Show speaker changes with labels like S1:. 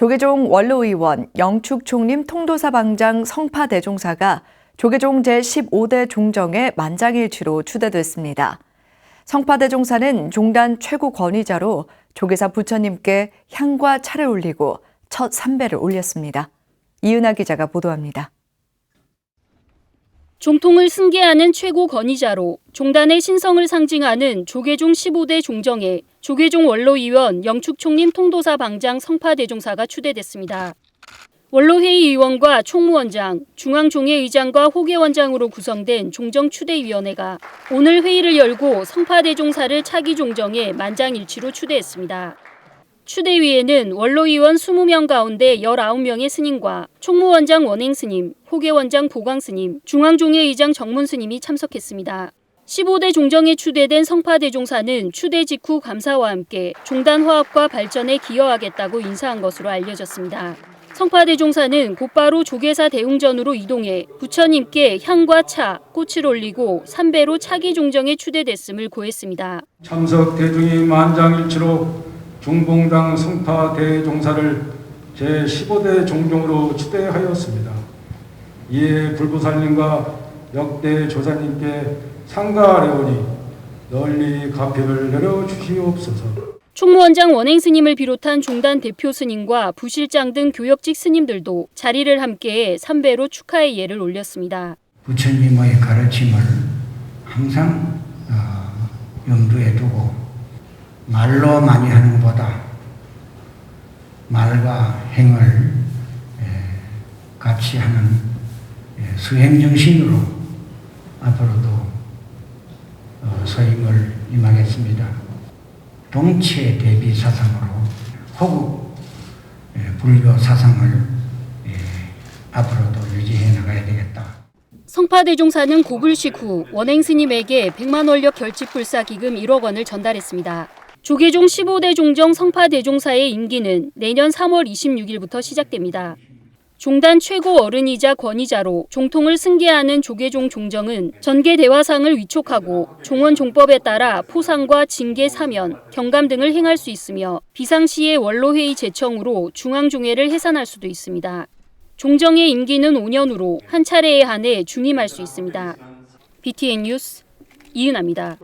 S1: 조계종 원로의원, 영축총림 통도사 방장 성파 대종사가 조계종 제15대 종정에 만장일치로 추대됐습니다. 성파 대종사는 종단 최고 권위자로 조계사 부처님께 향과 차를 올리고 첫 삼배를 올렸습니다. 이은하 기자가 보도합니다.
S2: 종통을 승계하는 최고 권위자로 종단의 신성을 상징하는 조계종 15대 종정에 조계종 원로의원 영축총림 통도사 방장 성파대종사가 추대됐습니다. 원로회의 의원과 총무원장, 중앙종회 의장과 호계원장으로 구성된 종정추대위원회가 오늘 회의를 열고 성파대종사를 차기 종정에 만장일치로 추대했습니다. 추대위에는 원로의원 20명 가운데 19명의 스님과 총무원장 원행 스님, 호계원장 보광 스님, 중앙종회 의장 정문 스님이 참석했습니다. 15대 종정에 추대된 성파대종사는 추대 직후 감사와 함께 종단 화합과 발전에 기여하겠다고 인사한 것으로 알려졌습니다. 성파대종사는 곧바로 조계사 대웅전으로 이동해 부처님께 향과 차, 꽃을 올리고 삼배로 차기 종정에 추대됐음을 고했습니다.
S3: 참석 대중이 만장일치로 중봉당 성파 대종사를 제15대 종종으로 추대하였습니다. 이에 불보살님과 역대 조사님께 상가하려오니 널리 가피를 내려주시옵소서.
S2: 총무원장 원행 스님을 비롯한 종단 대표 스님과 부실장 등 교역직 스님들도 자리를 함께해 삼배로 축하의 예를 올렸습니다.
S4: 부처님의 가르침을 항상 어, 염두에 두고 말로 많이 하는 것보다 말과 행을 에, 같이 하는 에, 수행 정신으로 앞으로도 어, 서임을 임하겠습니다. 동체 대비 사상으로 호국 에, 불교 사상을 에, 앞으로도 유지해 나가야 되겠다.
S2: 성파대종사는 고불식 후 원행 스님에게 100만 원력 결집불사 기금 1억 원을 전달했습니다. 조계종 15대 종정 성파 대종사의 임기는 내년 3월 26일부터 시작됩니다. 종단 최고 어른이자 권위자로 종통을 승계하는 조계종 종정은 전계 대화상을 위촉하고 종원 종법에 따라 포상과 징계 사면, 경감 등을 행할 수 있으며 비상시에 원로회의 제청으로 중앙종회를 해산할 수도 있습니다. 종정의 임기는 5년으로 한 차례에 한해 중임할 수 있습니다. BTN 뉴스 이은아입니다.